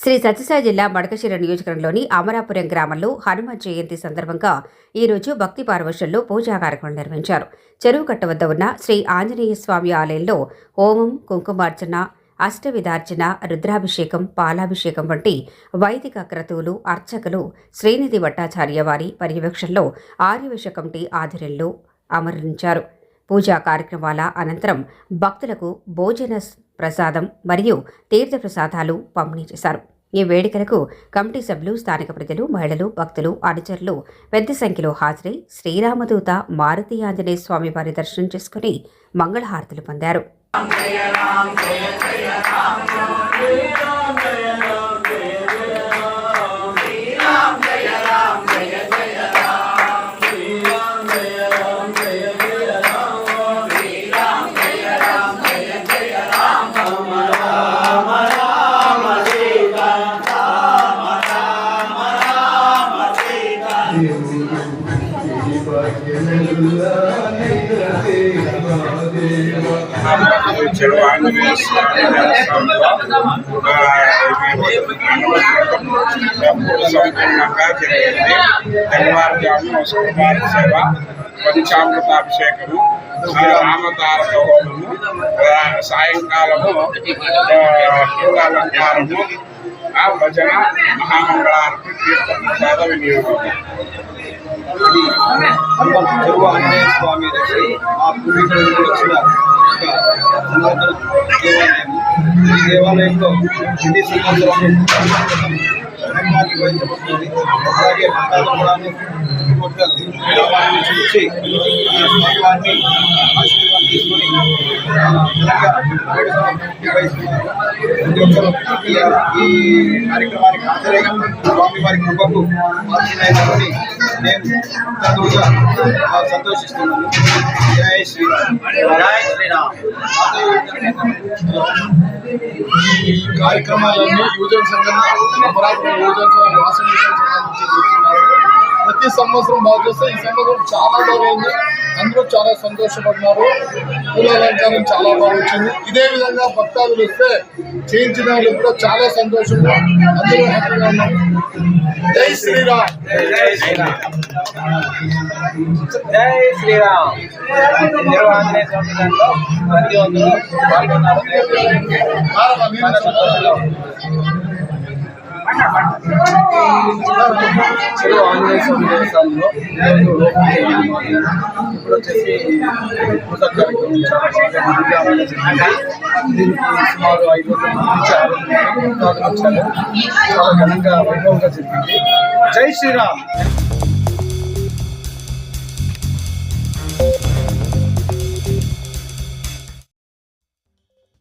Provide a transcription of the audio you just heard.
శ్రీ సత్యసాయి జిల్లా మడకశిర నియోజకవర్గంలోని అమరాపురం గ్రామంలో హనుమాన్ జయంతి సందర్భంగా ఈరోజు భక్తి పార్వశంలో పూజా కార్యక్రమం నిర్వహించారు. చెరువు కట్ట వద్ద ఉన్న శ్రీ ఆంజనేయ స్వామి ఆలయంలో హోమం కుంకుమార్చన అష్టవిధార్చన రుద్రాభిషేకం పాలాభిషేకం వంటి వైదిక క్రతువులు అర్చకులు శ్రీనిధి భట్టాచార్య వారి పర్యవేక్షణలో ఆర్యవేశ కమిటీ ఆధ్వర్యంలో అమరించారు పూజా కార్యక్రమాల అనంతరం భక్తులకు భోజన ప్రసాదం మరియు తీర్థ ప్రసాదాలు పంపిణీ చేశారు. ఈ వేడుకలకు కమిటీ సభ్యులు స్థానిక ప్రజలు మహిళలు భక్తులు అనుచరులు పెద్ద సంఖ్యలో హాజరై శ్రీరామదూత మారుతి ఆంజనేయ స్వామి వారి దర్శనం చేసుకుని మంగళహారతులు పొందారు. చెరువు ఆంజనేయ స్వామి సంపూర్ణంగా జరిగింది తెల్లవారుజామున శుక్రవారం సేవ పంచామృతాభిషేకము రామతారక హోమము ఆ, సాయంకాలము పూలాలంకారము ఆ భజన మహామంగళారతి తీర్థప్రసాద వినియోగం చెరువు ఆంజనేయ స్వామి మా పూర్వీకుల వచ్చిన ఒక సనాతన దేవాలయం ఈ దేవాలయంలో ప్రతి సంవత్సరం హనుమాన్ వహించబడుతుంది అలాగే భక్తాలు కూడా గ్రామాల నుంచి వచ్చి ఆ స్వామివారిని ఆశీర్వాదం తీసుకొని ఆ, ఘనంగా వేడుకలు నిర్వహిస్తున్నారు. ప్రతి ఒక్కరూ ఈ- ఈ కార్యక్రమానికి హాజరై స్వామివారి కృపకు పాత్రులైనారని నేను తదుగా సంతోషిస్తున్నాను జై శ్రీరామ్ జై శ్రీరామ్ ఈ కార్యక్రమాలన్నీ యువజన సంఘం అమరాపురం యువజన సంఘం రాష్ట్ర యువజన సంఘం నుంచి చేస్తున్నారు ప్రతి సంవత్సరం బాగా చేస్తే ఈ సంవత్సరం చాలా బాగుంది అందరూ చాలా సంతోషపడినారు. పూలలంకారం చాలా బాగా వచ్చింది. ఇదే విధంగా భక్తాదులు వస్తే చేయించిన వాళ్ళు కూడా చాలా సంతోషంగా అందరూ హ్యాపీగా ఉన్నారు. జై శ్రీరామ్. జై శ్రీరామ్. జై శ్రీరామ్. చెరువు ఆంజనేయ స్వామి దాంట్లో ప్రతి ఒక్కరు పాల్గొన్నారు మన సంతోషంలో ఆంజనేయ స్వామి దేవస్థానంలో ఈరోజు ఓపెన్ చేయాలి ఇప్పుడు వచ్చేసి పూజ కార్యక్రమం చాలా దీనికి సుమారు ఐదు వందల నుంచి ఆరు వందల వచ్చారు చాలా ఘనంగా వైభవంగా జరిగింది. జై శ్రీరామ్.